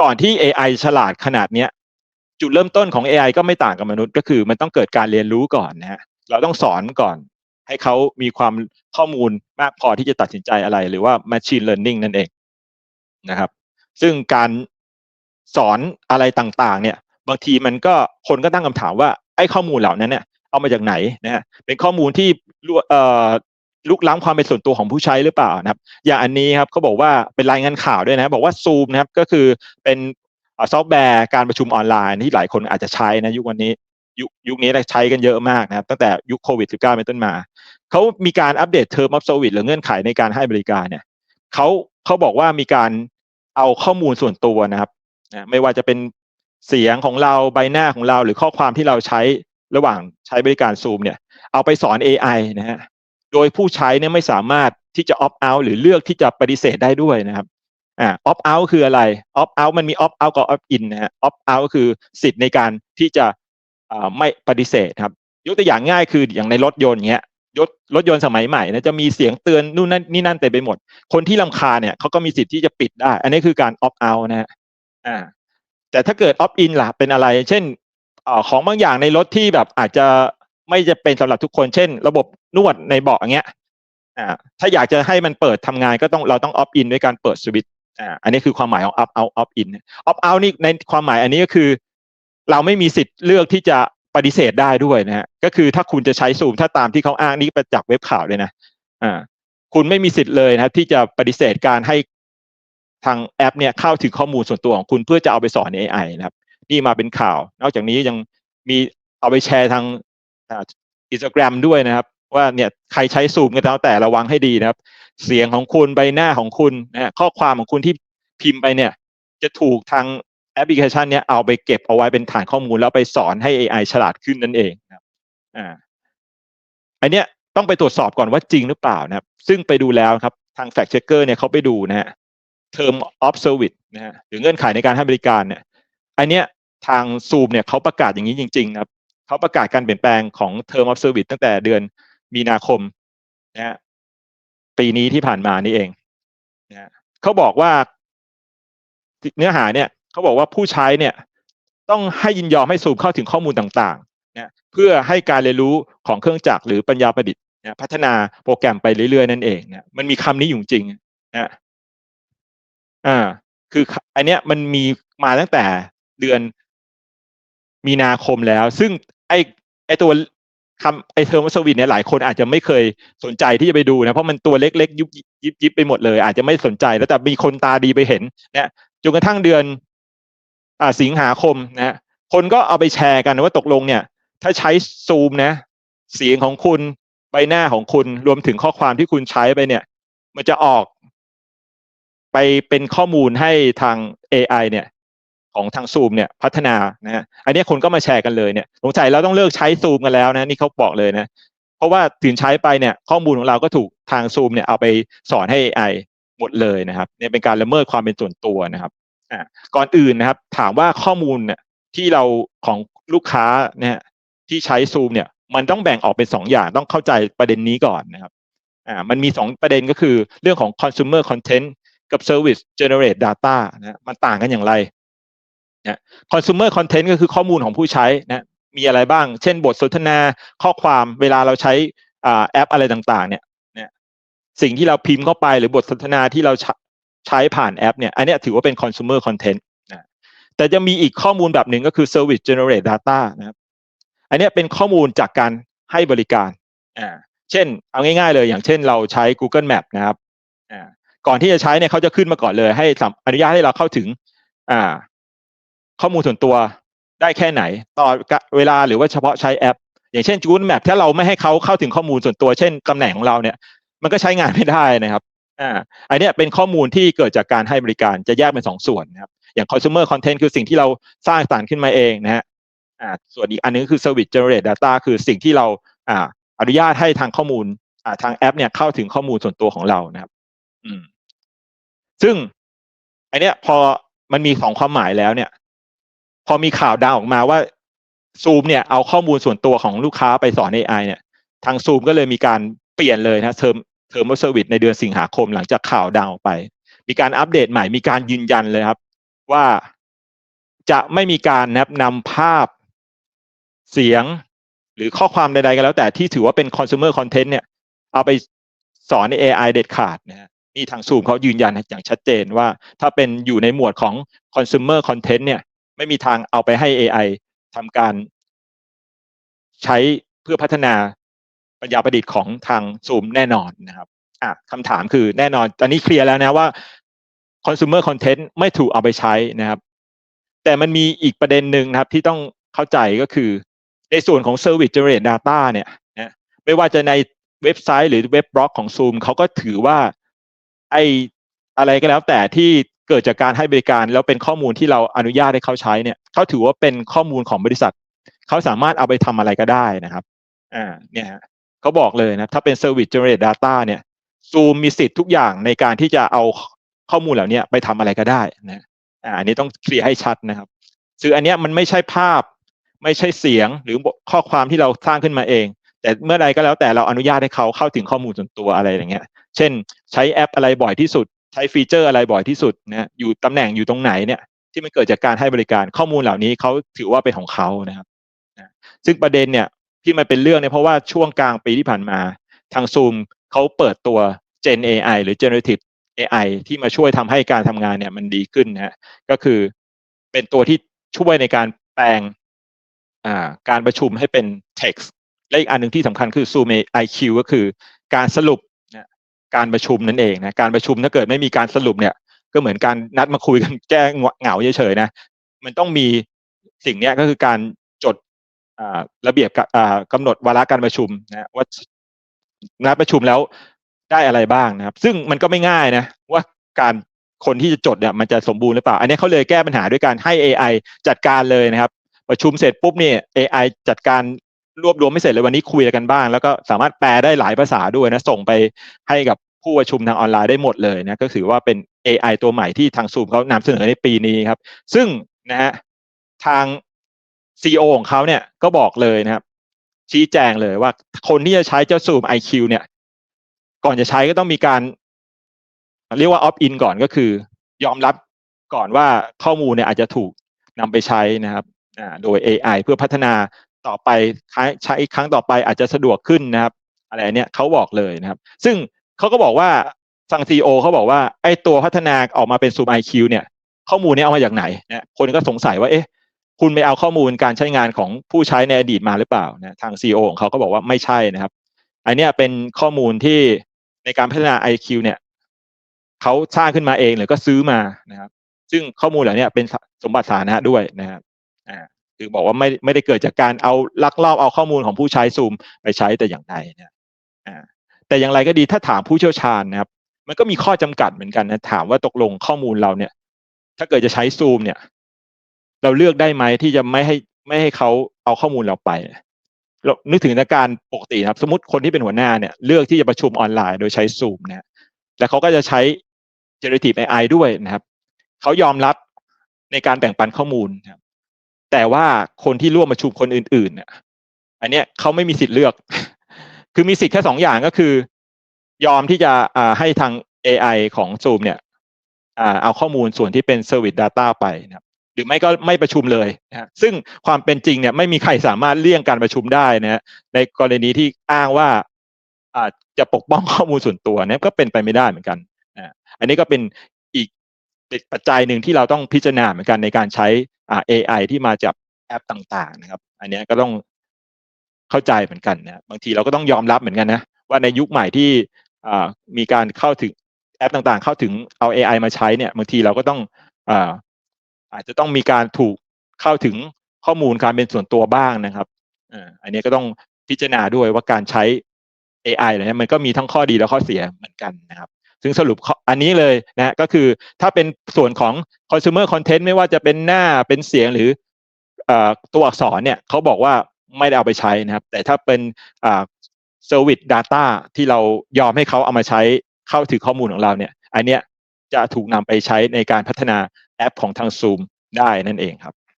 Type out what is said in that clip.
ก่อนที่ AI ฉลาดขนาดเนี้ยจุดเริ่มต้นของ AI ก็ไม่ต่างกับมนุษย์ ก็คือมันต้องเกิดการเรียนรู้ก่อนนะฮะเราต้องสอนก่อน ให้เขามีความข้อมูลมากพอที่จะตัดสินใจอะไร หรือว่า machine learning นั่นเองนะครับ ซึ่งการสอนอะไรต่างๆ เนี่ย บางทีมันก็คนก็ตั้งคำถามว่าไอ้ข้อมูลเหล่านั้นเนี่ยเอามาจากไหนนะฮะเป็นข้อมูลที่เอ่อ ลุกล้ำความเป็นส่วนตัวของผู้ใช้หรือเปล่านะครับอย่างอันนี้ครับเขาบอกว่าเป็นรายงานข่าวด้วยนะบอกว่าซูมนะครับก็คือเป็นซอฟต์แวร์การประชุมออนไลน์ที่หลายคนอาจจะใช้นะยุควันนี้ยุคยุคนี้ใช้กันเยอะมากนะครับตั้งแต่ยุคโควิด -19 เป็นต้นมาเขามีการอัปเดตเทอร์มออฟเซอร์วิสหรือเงื่อนไขในการให้บริการเนี่ยเขาเขาบอกว่ามีการเอาข้อมูลส่วนตัวนะครับไม่ว่าจะเป็นเสียงของเราใบหน้าของเราหรือข้อความที่เราใช้ระหว่างใช้บริการซูมเนี่ย เอาไปสอน AI นะฮะ โดยผู้ใช้เนี่ยไม่สามารถที่จะ opt out หรือเลือกที่จะปฏิเสธได้ด้วยนะครับอ่า opt out คืออะไร opt out มันมี opt out กับ opt in นะฮะ opt out ก็คือสิทธิ์ในการที่จะอ่าไม่ปฏิเสธครับ ยกตัวอย่างง่ายคืออย่างในรถยนต์เงี้ยรถรถยนต์สมัยใหม่นะจะมีเสียงเตือนนู่นนั่นนี่นั่นเต็มไปหมด คนที่ลำคาเนี่ยเขาก็มีสิทธิ์ที่จะปิดได้ อันนี้คือการ opt out นะฮะอ่าแต่ถ้าเกิด opt in ล่ะเป็นอะไร เช่นอของบางอย่างในรถที่แบบอาจจะ ไม่จะเป็นสำหรับทุกคนเช่น ระบบนวดในเบาะอย่างเงี้ยอ่าถ้าอยากจะให้มันเปิดทำงานก็ต้องเราต้อง opt in ด้วยการเปิดสวิตช์อ่าอันนี้คือความหมายของ opt out opt in opt out นี่ในความหมายอันนี้ก็คือ เราไม่มีสิทธิ์เลือกที่จะปฏิเสธได้ด้วยนะฮะก็คือถ้าคุณจะใช้ซูมถ้าตามที่เขาอ้างนี่ไปจากเว็บข่าวเลยนะอ่าคุณไม่มีสิทธิ์เลยนะที่จะปฏิเสธการให้ทางแอปเนี่ยเข้าถึงข้อมูลส่วนตัวของคุณเพื่อจะเอาไปสอน AI นะครับ นี่มาเป็นข่าว นอกจากนี้ยังมีเอาไปแชร์ทาง อินสตาแกรมด้วยนะครับ ว่าเนี่ยใครใช้ซูมกันแล้วแต่ระวังให้ดีนะครับ เสียงของคุณใบหน้าของคุณนะข้อความของคุณที่พิมพ์ไปเนี่ย จะถูกทางแอปพลิเคชันเนี้ยเอาไปเก็บเอาไว้เป็นฐานข้อมูลแล้วไปสอนให้ AI ฉลาดขึ้นนั่นเองนะครับอ่าอันเนี้ยต้องไปตรวจสอบก่อนว่าจริงหรือเปล่านะครับ ซึ่งไปดูแล้วครับทาง fact checker เนี่ยเขาไปดูนะฮะ term of service นะฮะหรือเงื่อนไขในการให้บริการเนี่ยอันเนี้ยทางซูมเนี่ยเขาประกาศอย่างนี้จริงๆนะครับ เขาประกาศการเปลี่ยนแปลงของ term of service ตั้งแต่เดือนมีนาคมนะฮะปีนี้ที่ผ่านมานี่เองนะเขาบอกว่าเนื้อหาเนี่ยเขาบอกว่าผู้ใช้เนี่ย ต้องให้ยินยอมให้ซูมเข้าถึงข้อมูลต่างๆนะเพื่อให้การเรียนรู้ของเครื่องจักรหรือปัญญาประดิษฐ์นะพัฒนาโปรแกรมไปเรื่อยๆ นั่นเองนะมันมีคำนี้อยู่จริงนะอ่าคืออันเนี้ยมันมีมาตั้งแต่เดือนมีนาคมแล้ว ซึ่ง ไอไอตัวคำไอเทอร์มสวิตเนี่ยหลายคนอาจจะไม่เคยสนใจที่จะไปดูนะ เพราะมันตัวเล็กๆ ยุบยิบยิบไปหมดเลย อาจจะไม่สนใจแล้วแต่มีคนตาดีไปเห็นนี่ยจนกระทั่งเดือนอ่าสิงหาคมนะคนก็เอาไปแชร์กันว่าตกลงเนี่ย ถ้าใช้ซูมนะเสียงของคุณใบหน้าของคุณรวมถึงข้อความที่คุณใช้ไปเนี่ย มันจะออก ไปเป็นข้อมูลให้ทาง AI เนี่ย ของทางซูมเนี่ยพัฒนานะฮะอันนี้คนก็มาแชร์กันเลยเนี่ยสงสัยเราต้องเลิกใช้ซูมกันแล้วนะนี่เขาบอกเลยนะเพราะว่าถึงใช้ไปเนี่ยข้อมูลของเราก็ถูกทางซูมเนี่ยเอาไปสอนให้ AI หมดเลยนะครับเนี่ยเป็นการละเมิดความเป็นส่วนตัวนะครับอ่าก่อนอื่นนะครับ ถามว่าข้อมูลเนี่ยที่เราของลูกค้าเนี่ยที่ใช้ซูมเนี่ยมันต้องแบ่งออกเป็นสองอย่างต้องเข้าใจประเด็นนี้ก่อนนะครับอ่ามันมีสองประเด็นก็คือเรื่องของ consumer content กับ service generate data นะมันต่างกันอย่างไร นะ consumer content ก็คือข้อมูลของผู้ใช้นะมีอะไรบ้าง เช่นบทสนทนาข้อความเวลาเราใช้แอปอะไรต่างๆ เนี่ยนี่ยสิ่งที่เราพิมพ์เข้าไปหรือบทสนทนาที่เราใช้ผ่านแอปเนี่ยอันนี้ถือว่าเป็น consumer content นะแต่จะมีอีกข้อมูลแบบหนึ่งก็คือ service generate data นะครับอันนี้เป็นข้อมูลจากการให้บริการอ่าเช่น เอาง่ายๆเลยอย่างเช่นเราใช้ Google Map นะครับอ่าก่อนที่จะใช้เนี่ยเขาจะขึ้นมาก่อนเลย ให้อนุญาตให้เราเข้าถึงอ่า ข้อมูลส่วนตัวได้แค่ไหนต่อเวลาหรือว่าเฉพาะใช้แอป อย่างเช่น Google Map ถ้าเราไม่ให้เขาเข้าถึงข้อมูลส่วนตัว เช่นตำแหน่งของเราเนี่ย มันก็ใช้งานไม่ได้นะครับอ่าอันนี้เป็นข้อมูลที่เกิดจากการให้บริการจะแยกเป็นสองส่วนนะครับอย่าง consumer content คือสิ่งที่เราสร้างสรรค์ขึ้นมาเองนะฮะอ่าส่วนอีกอันนึงคือ service generate data คือสิ่งที่เราอ่าอนุญาตให้ทางข้อมูลอ่าทางแอป เนี่ยเข้าถึงข้อมูลส่วนตัวของเรานะครับ อืมซึ่งอันเนี้ยพอมันมีสองความหมายแล้วเนี่ย พอมีข่าวดังออกมาว่าซูมเนี่ยเอาข้อมูลส่วนตัวของลูกค้าไปสอน AI เนี่ย ทางซูมก็เลยมีการเปลี่ยนเลยนะเทอมเทอร์มเซอร์วิสในเดือนสิงหาคมหลังจากข่าวดังออกไป มีการอัปเดตใหม่มีการยืนยันเลยครับ ว่าจะไม่มีการนะครับนำภาพเสียงหรือข้อความใดๆก็แล้วแต่ที่ถือว่าเป็น consumer content เนี่ย เอาไปสอนใน AI เด็ดขาดนะฮะนี่ทางซูมเขายืนยันอย่างชัดเจนว่า ถ้าเป็นอยู่ในหมวดของ consumer content เนี่ย ไม่มีทางเอาไปให้ AI ทำการใช้เพื่อพัฒนาปัญญาประดิษฐ์ของทางซูมแน่นอนนะครับอะคำถามคือแน่นอน ตอนนี้เคลียร์แล้วนะว่า consumer content ไม่ถูกเอาไปใช้นะครับ แต่มันมีอีกประเด็นหนึ่งนะครับ ที่ต้องเข้าใจก็คือ ในส่วนของ service generate data เนี่ยนะไม่ว่าจะในเว็บไซต์หรือเว็บบล็อกของ Zoom เขาก็ถือว่าไออะไรก็แล้วแต่ที่ เกิดจากการให้บริการแล้วเป็นข้อมูลที่เราอนุญาตให้เขาใช้เนี่ยเขาถือว่าเป็นข้อมูลของบริษัท เขาสามารถเอาไปทำอะไรก็ได้นะครับอ่าเนี่ยเขาบอกเลยนะถ้าเป็น service generate data เนี่ยซูมมีสิทธิ์ทุกอย่างในการที่จะเอาข้อมูลเหล่านี้ไปทำอะไรก็ได้นะอ่าอันนี้ต้องเคลียร์ให้ชัดนะครับซึ่งอันนี้มันไม่ใช่ภาพ ไม่ใช่เสียงหรือข้อความที่เราสร้างขึ้นมาเอง แต่เมื่อใดก็แล้วแต่เราอนุญาตให้เขาเข้าถึงข้อมูลส่วนตัวอะไรอย่างเงี้ย เช่น ใช้แอปอะไรบ่อยที่สุด ใช้ฟีเจอร์อะไรบ่อยที่สุดนะอยู่ตำแหน่งอยู่ตรงไหนเนี่ยที่มันเกิดจากการให้บริการข้อมูลเหล่านี้เขาถือว่าเป็นของเขานะครับนะซึ่งประเด็นเนี่ยที่มันเป็นเรื่องเนี่ยเพราะว่าช่วงกลางปีที่ผ่านมา ทางซูมเขาเปิดตัว Gen AI หรือ Generative AI ที่มาช่วยทำให้การทำงานเนี่ยมันดีขึ้นนะฮะก็คือเป็นตัวที่ช่วยในการแปลงอ่าการประชุมให้เป็น text และอีกอันหนึ่งที่สำคัญคือ Zoom IQ ก็คือการสรุป การประชุมนั่นเองนะการประชุมถ้าเกิดไม่มีการสรุปเนี่ย ก็เหมือนการนัดมาคุยกันแก้เหงาเฉยๆนะมันต้องมีสิ่งนี้ก็คือการจดระเบียบกำหนดวาระการประชุมนะว่านัดประชุมแล้วได้อะไรบ้างนะครับ ซึ่งมันก็ไม่ง่ายนะว่าการคนที่จะจดเนี่ยมันจะสมบูรณ์หรือเปล่า อันนี้เขาเลยแก้ปัญหาด้วยการให้ AI จัดการเลยนะครับ ประชุมเสร็จปุ๊บเนี่ย AI จัดการ รวบรวมไม่เสร็จเลยวันนี้คุยกันบ้าง แล้วก็สามารถแปลได้หลายภาษาด้วยนะส่งไปให้กับผู้ประชุมทางออนไลน์ได้หมดเลยนะก็ถือว่าเป็น AI ตัวใหม่ที่ทางซูมเขานำเสนอในปีนี้ครับ ซึ่งนะฮะทาง CEO ของเขาเนี่ยก็บอกเลยนะครับ ชี้แจงเลยว่าคนที่จะใช้เจ้าซูม IQ เนี่ย ก่อนจะใช้ก็ต้องมีการ เรียกว่า opt in ก่อนก็คือ ยอมรับก่อนว่าข้อมูลเนี่ยอาจจะถูกนำไปใช้นะครับโดย AI เพื่อพัฒนา ต่อไปใช้ครั้งต่อไปอาจจะสะดวกขึ้นนะครับ อะไรเนี้ยเขาบอกเลยนะครับ ซึ่งเขาก็บอกว่าฟังซีโอเขาบอกว่าไอ้ตัวพัฒนาออกมาเป็น Zoom IQ เนี่ย ข้อมูลนี้เอามาจากไหนนะคนก็สงสัยว่าเอ๊ะคุณไปเอาข้อมูลการใช้งานของผู้ใช้ในอดีตมาหรือเปล่านะทางซีอของเขาก็บอกว่าไม่ใช่นะครับ อันนี้เป็นข้อมูลที่ในการพัฒนา IQ เนี่ยเขาสร้างขึ้นมาเองหรือก็ซื้อมานะครับ ซึ่งข้อมูลเหล่านี้เป็นสมบัติสาธารณะด้วยนะครับอ่า คือบอกว่าไม่ไม่ได้เกิดจากการเอาลักลอบเอาข้อมูลของผู้ใช้ซูมไปใช้แต่อย่างใดเนี่ยแต่อย่างไรก็ดีถ้าถามผู้เชี่ยวชาญนะครับ มันก็มีข้อจำกัดเหมือนกันนะถามว่าตกลงข้อมูลเราเนี่ย ถ้าเกิดจะใช้ซูมเนี่ย เราเลือกได้ไหมที่จะไม่ให้ไม่ให้เขาเอาข้อมูลเราไปเรานึกถึงสถานการณ์ปกติครับ สมมติคนที่เป็นหัวหน้าเนี่ย เลือกที่จะประชุมออนไลน์โดยใช้ซูมเนี่ยแล้วเขาก็จะใช้ generative AI ด้วยนะครับเขายอมรับในการแบ่งปันข้อมูลครับ แต่ว่าคนที่ร่วมประชุมคนอื่นๆเนี่ยอันเนี้ยเขาไม่มีสิทธิ์เลือก คือมีสิทธิ์แค่สองอย่างก็คือ ยอมที่จะให้ทาง AI ของ Zoom เนี่ยเอาข้อมูลส่วนที่เป็น Service Data ไปนะครับหรือไม่ก็ไม่ประชุมเลยนะซึ่งความเป็นจริงเนี่ยไม่มีใครสามารถเลี่ยงการประชุมได้นะในกรณีที่อ้างว่าอาจจะปกป้องข้อมูลส่วนตัวเนี่ยก็เป็นไปไม่ได้เหมือนกันอันนี้ก็เป็นอีกปัจจัยหนึ่งที่เราต้องพิจารณาเหมือนกันในการใช้ อ่า AI ที่มาจากแอปต่างๆ นะครับ อันนี้ก็ต้องเข้าใจเหมือนกันนะบางทีเราก็ต้องยอมรับเหมือนกันนะว่าในยุคใหม่ที่อ่ามีการเข้าถึงแอปต่างๆ เข้าถึงเอา AI มาใช้เนี่ยบางทีเราก็ต้องอ่าอาจจะต้องมีการถูกเข้าถึงข้อมูลการเป็นส่วนตัวบ้างนะครับอ่าอันนี้ก็ต้องพิจารณาด้วยว่าการใช้ AI เนี่ยมันก็มีทั้งข้อดีและข้อเสียเหมือนกันนะครับ ซึ่งสรุปอันนี้เลยนะก็คือถ้าเป็นส่วนของ consumer content ไม่ว่าจะเป็นหน้าเป็นเสียงหรือตัวอักษรเนี่ยเขาบอกว่าไม่ได้เอาไปใช้นะครับ แต่ถ้าเป็น service data ที่เรายอมให้เขาเอามาใช้เข้าถึงข้อมูลของเราเนี่ย อันเนี้ยจะถูกนำไปใช้ในการพัฒนาแอปของทาง Zoom ได้นั่นเองครับ